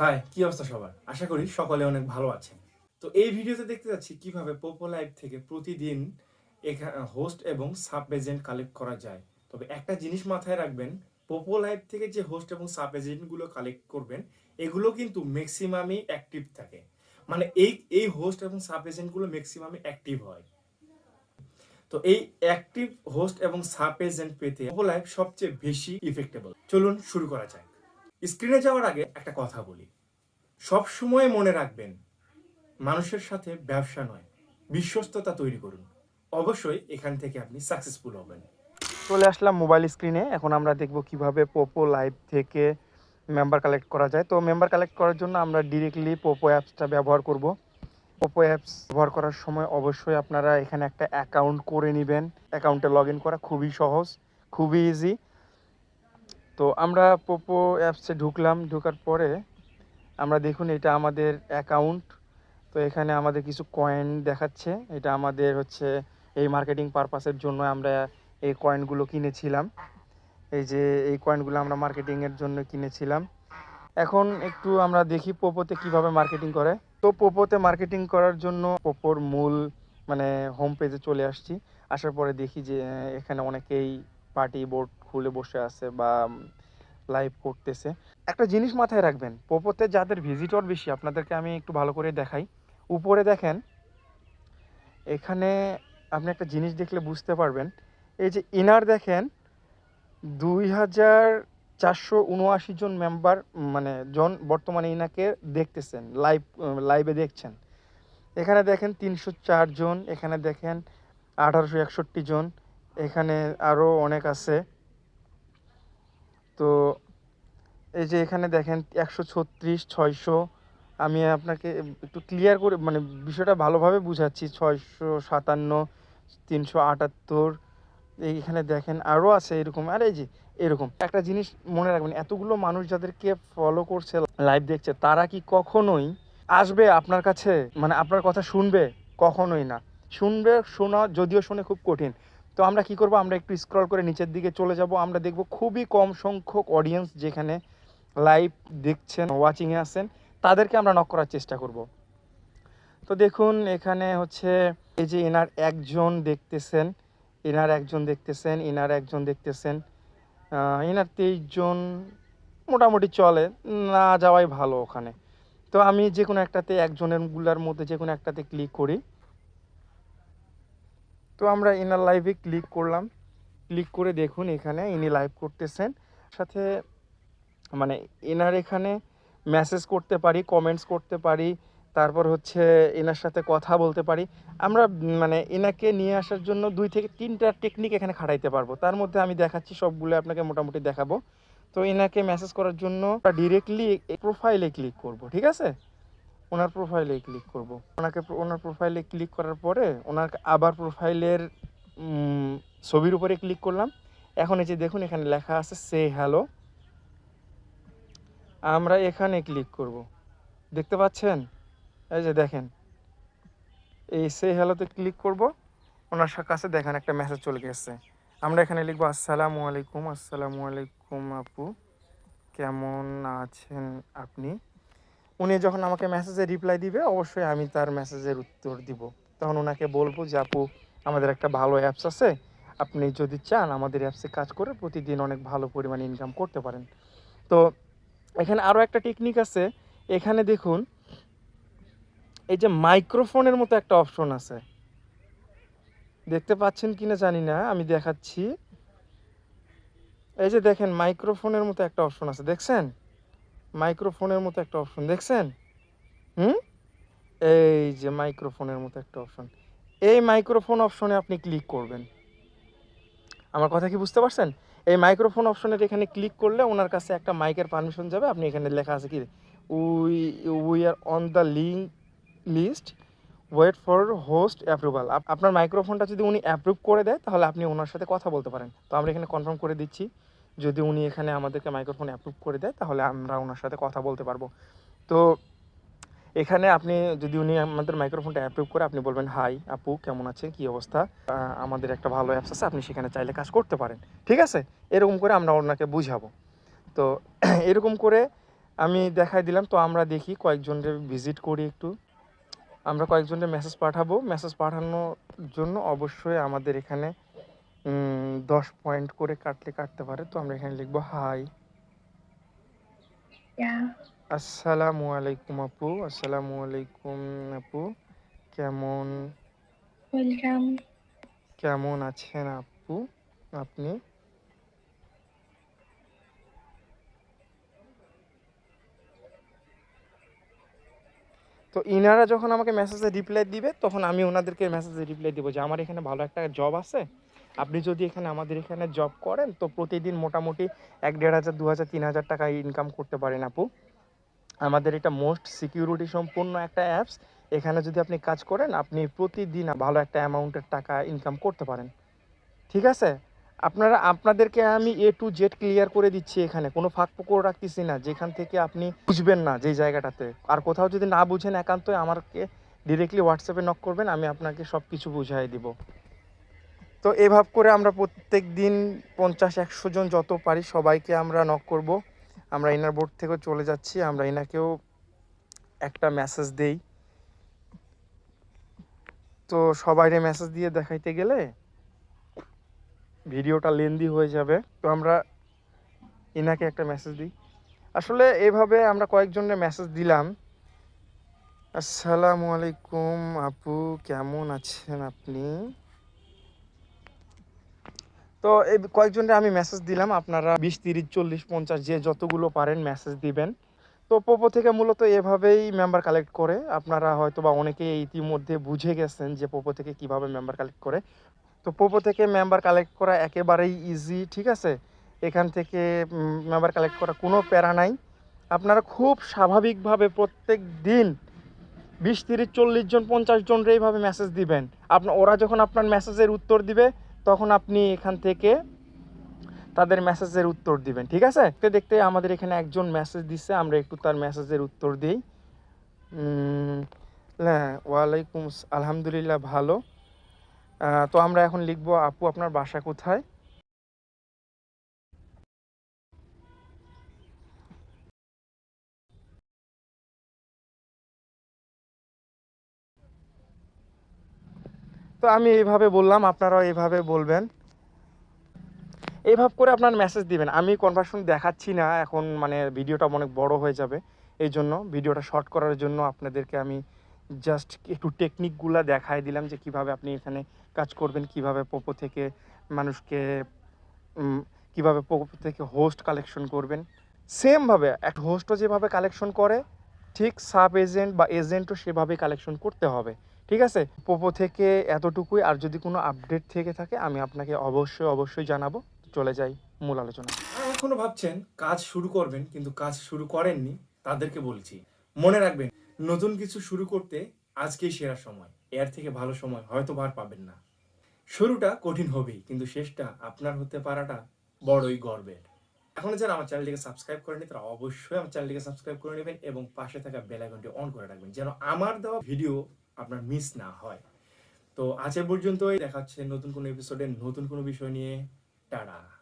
High, কি অবস্থা সবার? আশা করি সকলে অনেক ভালো আছেন। তো এই ভিডিওতে দেখতে যাচ্ছি কীভাবে পোপো লাইভ থেকে প্রতিদিন এখানে হোস্ট এবং সাব এজেন্ট কালেক্ট করা যায়। তবে একটা জিনিস মাথায় রাখবেন পোপো লাইভ থেকে যে হোস্ট এবং সাব এজেন্টগুলো কালেক্ট করবেন, এগুলো কিন্তু ম্যাক্সিমামই অ্যাক্টিভ থাকে। মানে এই এই হোস্ট এবং সাব এজেন্টগুলো ম্যাক্সিমামই অ্যাক্টিভ হয়। তো এই অ্যাক্টিভ হোস্ট এবং সাব এজেন্ট পেতে পোপো লাইভ সবচেয়ে বেশি ইফেক্টেবল চলুন শুরু করা যাক। স্ক্রিনে যাওয়ার আগে একটা কথা বলি। সব সময় মনে রাখবেন, মানুষের সাথে ব্যবসা নয়, বিশ্বস্ততা তৈরি করুন। অবশ্যই এখান থেকে আপনি সাকসেসফুল হবেন। চলে আসলাম মোবাইল স্ক্রিনে এখন আমরা দেখব কীভাবে পোপো লাইভ থেকে মেম্বার কালেক্ট করা যায়। তো মেম্বার কালেক্ট করার জন্য আমরা ডিরেক্টলি পোপো অ্যাপসটা ব্যবহার করব। পোপো অ্যাপস ব্যবহার করার সময় অবশ্যই আপনারা এখানে একটা অ্যাকাউন্ট করে নেবেন। অ্যাকাউন্টে লগ করা খুবই সহজ, খুবই ইজি তো আমরা পোপো অ্যাপসে ঢুকলাম, ঢোকার পরে আমরা দেখুন এটা আমাদের অ্যাকাউন্ট তো এখানে আমাদের কিছু কয়েন দেখাচ্ছে। এটা আমাদের হচ্ছে এই মার্কেটিং পারপাসের জন্য আমরা এই কয়েনগুলো কিনেছিলাম। এই যে এই কয়েনগুলো আমরা মার্কেটিংয়ের জন্য কিনেছিলাম। এখন একটু আমরা দেখি পোপোতে কীভাবে মার্কেটিং করে। তো পোপোতে মার্কেটিং করার জন্য পোপোর মূল মানে হোম পেজে চলে আসছি। আসার পরে দেখি যে, এখানে অনেকেই পার্টি বোর্ড খুলে বসে আছে বা লাইভ করতেছে। একটা জিনিস মাথায় রাখবেন পোপোতে যাদের ভিজিটর বেশি, আপনাদেরকে আমি একটু ভালো করে দেখাই। উপরে দেখেন, এখানে আপনি একটা জিনিস দেখলে বুঝতে পারবেন। এই যে ইনার দেখেন, দুই হাজার চারশো উনআশি জন মেম্বার মানে জন বর্তমানে ইনাকে দেখতেছেন লাইভ লাইভে দেখছেন। এখানে দেখেন তিনশো চার জন, এখানে দেখেন আঠারোশো একষট্টি জন। এখানে আরও অনেক আছে। তো এই যে এখানে দেখেন একশো ছত্রিশ, ছয়শো। আমি আপনাকে একটু ক্লিয়ার করে মানে বিষয়টা ভালোভাবে বুঝাচ্ছি। ছয়শো সাতান্ন, তিনশো আটাত্তর। এইখানে দেখেন আরও আছে এরকম। আর এই যে এরকম। একটা জিনিস মনে রাখবেন, এতগুলো মানুষ যাদেরকে ফলো করছে লাইভ দেখছে, তারা কি কখনোই আসবে আপনার কাছে? মানে আপনার কথা শুনবে কখনোই না। শুনবে, শোনা, যদিও শুনে খুব কঠিন। তো আমরা কি করব? আমরা একটু স্ক্রল করে নিচের দিকে চলে যাব। আমরা দেখব খুবই কম সংখ্যক অডিয়েন্স যেখানে লাইভ দেখছেন ওয়াচিংয়ে আছেন তাদেরকে আমরা নক করার চেষ্টা করব। তো দেখুন, এখানে হচ্ছে এই যে এনার একজন দেখতেছেন, এনার একজন দেখতেছেন, এনার একজন দেখতেছেন। এনার তেইশ জন মোটামুটি চলে, না যাওয়াই ভালো ওখানে। তো আমি যে কোনো একটাতে একজনেরগুলার মধ্যে যে কোনো একটাতে ক্লিক করি। তো আমরা এনার লাইভে ক্লিক করলাম। ক্লিক করে দেখুন এখানে ইনি লাইভ করতেছেন। সাথে মানে এনার এখানে মেসেজ করতে পারি কমেন্টস করতে পারি, তারপর হচ্ছে এনার সাথে কথা বলতে পারি। আমরা মানে এনাকে নিয়ে আসার জন্য দুই থেকে তিনটা টেকনিক এখানে খাটাইতে পারব। তার মধ্যে আমি দেখাচ্ছি, সবগুলো আপনাকে মোটামুটি দেখাবো। তো এনাকে মেসেজ করার জন্য ডিরেক্টলি প্রোফাইলে ক্লিক করব, ঠিক আছে? ওনার প্রোফাইলে ক্লিক করব। ওনাকে ওনার প্রোফাইলে ক্লিক করার পরে ওনার আবার প্রোফাইলের ছবির উপরে ক্লিক করলাম। এখন এই যে দেখুন, এখানে লেখা আছে, সে হ্যালো। আমরা এখানে ক্লিক করব। দেখতে পাচ্ছেন? এই যে দেখেন। এই সে হ্যালোতে ক্লিক করব। ওনার কাছে দেখেন একটা মেসেজ চলে গেছে। আমরা এখানে লিখব, আসসালামু আলাইকুম। আসসালামু আলাইকুম আপু। কেমন আছেন আপনি? উনি যখন আমাকে মেসেজে রিপ্লাই দিবে, অবশ্যই আমি তার মেসেজের উত্তর দিব। তখন ওনাকে বলব যে, আপু, আমাদের একটা ভালো অ্যাপস আছে। আপনি যদি চান, আমাদের অ্যাপসে কাজ করে প্রতিদিন অনেক ভালো পরিমাণে ইনকাম করতে পারেন। তো এখানে আরও একটা টেকনিক আছে। এখানে দেখুন, এই যে মাইক্রোফোনের মতো একটা অপশন আছে। দেখতে পাচ্ছেন কিনা জানি না, আমি দেখাচ্ছি। এই যে দেখেন মাইক্রোফোনের মতো একটা অপশন আছে। দেখছেন? মাইক্রোফোনের মতো একটা অপশন দেখছেন? হুম? এই যে মাইক্রোফোনের মতো একটা অপশন এই মাইক্রোফোন অপশনে আপনি ক্লিক করবেন। আমার কথা কি বুঝতে পারছেন? এই মাইক্রোফোন অপশনের এখানে ক্লিক করলে ওনার কাছে একটা মাইকের পারমিশন যাবে। আপনি এখানে লেখা আছে কি? We we are on the link list wait for host approval আপনার মাইক্রোফোনটা যদি উনি অ্যাপ্রুভ করে দেয়, তাহলে আপনি ওনার সাথে কথা বলতে পারেন। তো আমরা এখানে কনফার্ম করে দিচ্ছি। যদি উনি এখানে আমাদেরকে মাইক্রোফোন অ্যাপ্রুভ করে দেয়, তাহলে আমরা ওনার সাথে কথা বলতে পারব। তো এখানে আপনি যদি উনি আমাদের মাইক্রোফোনটা অ্যাপ্রুভ করে, আপনি বলবেন হাই আপু, কেমন আছে কি অবস্থা? আমাদের একটা ভালো অ্যাপস আছে, আপনি সেখানে চাইলে কাজ করতে পারেন। ঠিক আছে? এরকম করে আমরা ওনাকে বুঝাবো। তো এরকম করে আমি দেখাই দিলাম, তো আমরা দেখি কয়েকজনের ভিজিট করি একটু। আমরা কয়েকজনের মেসেজ পাঠাবো। মেসেজ পাঠানোর জন্য অবশ্যই আমাদের এখানে দশ পয়েন্ট করে কাটলে কাটতে পারে। তো আমরা এখানে লিখব হাই আসসালামু আলাইকুম আপু আসসালামু আলাইকুম আপু কেমন? Welcome. কেমন আছেন আপু? আপনি? তো ইনারা যখন আমাকে মেসেজে রিপ্লাই দিবে তখন আমি ওনাদেরকে মেসেজে রিপ্লাই দিব যে আমার এখানে ভালো একটা জব আছে আপনি যদি এখানে আমাদের এখানে জব করেন, তো প্রতিদিন মোটামুটি এক দেড় হাজার, দু হাজার, তিন হাজার টাকা ইনকাম করতে পারেন আপু। আমাদের এটা মোস্ট সিকিউরিটি সম্পূর্ণ একটা অ্যাপস এখানে যদি আপনি কাজ করেন, আপনি প্রতিদিন ভালো একটা অ্যামাউন্টের টাকা ইনকাম করতে পারেন। ঠিক আছে? আপনারা, আপনাদেরকে আমি এ টু জেড ক্লিয়ার করে দিচ্ছি এখানে। কোনো ফাঁক ফোকর রাখতেছি না। যেখান থেকে আপনি বুঝবেন না যেই জায়গাটাতে। আর কোথাও যদি না বুঝেন একান্তই আমাকে ডিরেক্টলি হোয়াটসঅ্যাপে নক করবেন, আমি আপনাকে সব কিছু বুঝাই দিব। তো এভাব করে আমরা প্রত্যেক দিন পঞ্চাশ, একশো জন যত পারি সবাইকে আমরা নক করব। আমরা ইনার বোর্ড থেকেও চলে যাচ্ছি, আমরা ইনাকেও একটা মেসেজ দেই। তো সবাইরে মেসেজ দিয়ে দেখাইতে গেলে ভিডিওটা লেন্দি হয়ে যাবে। তো আমরা ইনাকে একটা মেসেজ দিই। আসলে এভাবে আমরা কয়েকজনের মেসেজ দিলাম। আসসালামু আলাইকুম আপু, কেমন আছেন আপনি? তো এই কয়েকজনের আমি মেসেজ দিলাম, আপনারা বিশ, তিরিশ, চল্লিশ, পঞ্চাশ যে যতগুলো পারেন মেসেজ দিবেন। তো পোপো থেকে মূলত এভাবেই মেম্বার কালেক্ট করে। আপনারা হয়তো বা অনেকেই ইতিমধ্যে বুঝে গেছেন যে পোপো থেকে কীভাবে মেম্বার কালেক্ট করে। তো পোপো থেকে মেম্বার কালেক্ট করা একেবারেই ইজি ঠিক আছে? এখান থেকে মেম্বার কালেক্ট করা কোনো প্যারা নাই। আপনারা খুব স্বাভাবিকভাবে প্রত্যেক দিন বিশ, তিরিশ, চল্লিশ জন, পঞ্চাশ জন এইভাবে মেসেজ দিবেন। আপনার ওরা যখন আপনার মেসেজের উত্তর দিবে তখন আপনি এখান থেকে তাদের মেসেজের উত্তর দিবেন, ঠিক আছে? দেখতে দেখতে আমাদের এখানে একজন মেসেজ দিচ্ছে আমরা একটু তার মেসেজের উত্তর দিই। হ্যাঁ ওয়ালাইকুম আলহামদুলিল্লাহ ভালো। তো আমরা এখন লিখব, আপু, আপনার বাসা কোথায়? তো আমি এইভাবে বললাম, আপনারাও এইভাবে বলবেন। এইভাবে করে আপনার মেসেজ দিবেন। আমি কনভার্সন দেখাচ্ছি না, এখন মানে ভিডিওটা অনেক বড় হয়ে যাবে। এই জন্য ভিডিওটা শর্ট করার জন্য আপনাদেরকে আমি জাস্ট একটু টেকনিকগুলো দেখাই দিলাম যে কীভাবে আপনি এখানে কাজ করবেন, কীভাবে পোপো থেকে মানুষকে কীভাবে পোপো থেকে হোস্ট কালেকশন করবেন। সেমভাবে এক হোস্টও যেভাবে কালেকশন করে, ঠিক সাব এজেন্ট বা এজেন্টও সেভাবেই কালেকশন করতে হবে। ঠিক আছে? পোপো থেকে এতটুকুই। আর যদি কোনো আপডেট থেকে থাকে, আমি আপনাকে অবশ্যই অবশ্যই জানাব। চলে যাই মূল আলোচনা এখনও ভাবছেন কাজ শুরু করবেন, কিন্তু কাজ শুরু করেননি, তাদেরকে বলছি। মনে রাখবেন, নতুন কিছু শুরু করতে আজকেই সেরা সময়। এর থেকে ভালো সময় হয়তো বার পাবেন না। শুরুটা কঠিন হবেই, কিন্তু শেষটা আপনার হতে পারাটা বড়ই গর্বের। এখন যারা আমার চ্যানেলটিকে সাবস্ক্রাইব করেনি তারা অবশ্যই আমার চ্যানেলটিকে সাবস্ক্রাইব করে নেবেন এবং পাশে থাকা বেল আইকনটি অন করে রাখবেন, যেন আমার দেওয়া ভিডিও আপনার মিস না হয়। তো আজ পর্যন্তই। দেখাচ্ছে নতুন কোনো এপিসোডে নতুন কোনো বিষয় নিয়ে। টাটা।